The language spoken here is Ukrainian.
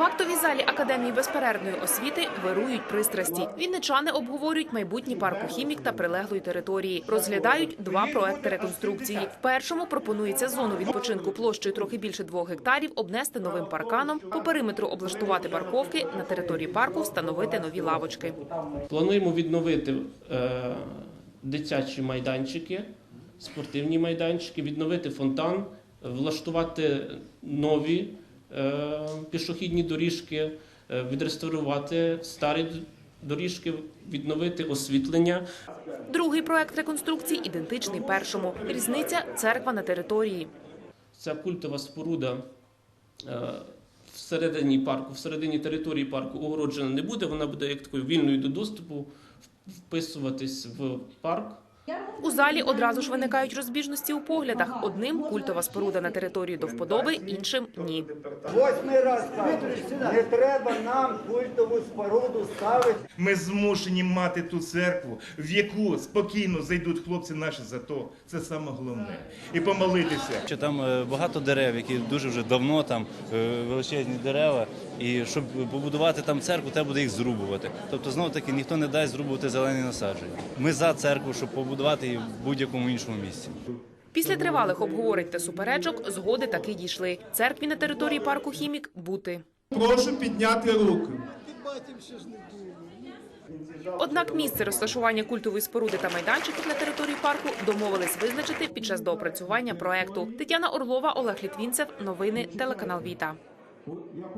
В актовій залі Академії безперервної освіти вирують пристрасті. Вінничани обговорюють майбутній парку хімік та прилеглої території. Розглядають два проекти реконструкції. В першому пропонується зону відпочинку площею трохи більше двох гектарів обнести новим парканом, по периметру облаштувати парковки, на території парку встановити нові лавочки. Плануємо відновити е, дитячі майданчики, спортивні майданчики, відновити фонтан, влаштувати нові пішохідні доріжки, е, відреставрувати старі доріжки, відновити освітлення. Другий проект реконструкції ідентичний першому. Різниця церква на території. Ця культова споруда е, всередині парку, всередині території парку огороджена не буде. Вона буде як такою вільною до доступу вписуватись в парк. У залі одразу ж виникають розбіжності у поглядах. Одним культова споруда на території до вподоби, іншим ні. Восьмий раз кажу, не треба нам культову споруду ставити. Ми змушені мати ту церкву, в яку спокійно зайдуть хлопці наші за то. Це саме головне. І помолитися. Що там е, багато дерев, які дуже вже давно там е, величезні дерева, і щоб побудувати там церкву, треба буде їх зрубувати. Тобто, знову таки ніхто не дасть зрубувати зелені насадження. Ми за церкву, щоб побудувати її в будь-якому іншому місці. Після тривалих обговорень та суперечок згоди таки дійшли. Церкві на території парку хімік бути. Прошу підняти руку. Однак місце розташування культової споруди та майданчиків на території парку домовились визначити під час доопрацювання проекту. Тетяна Орлова, Олег Літвінцев. Новини телеканал Віта.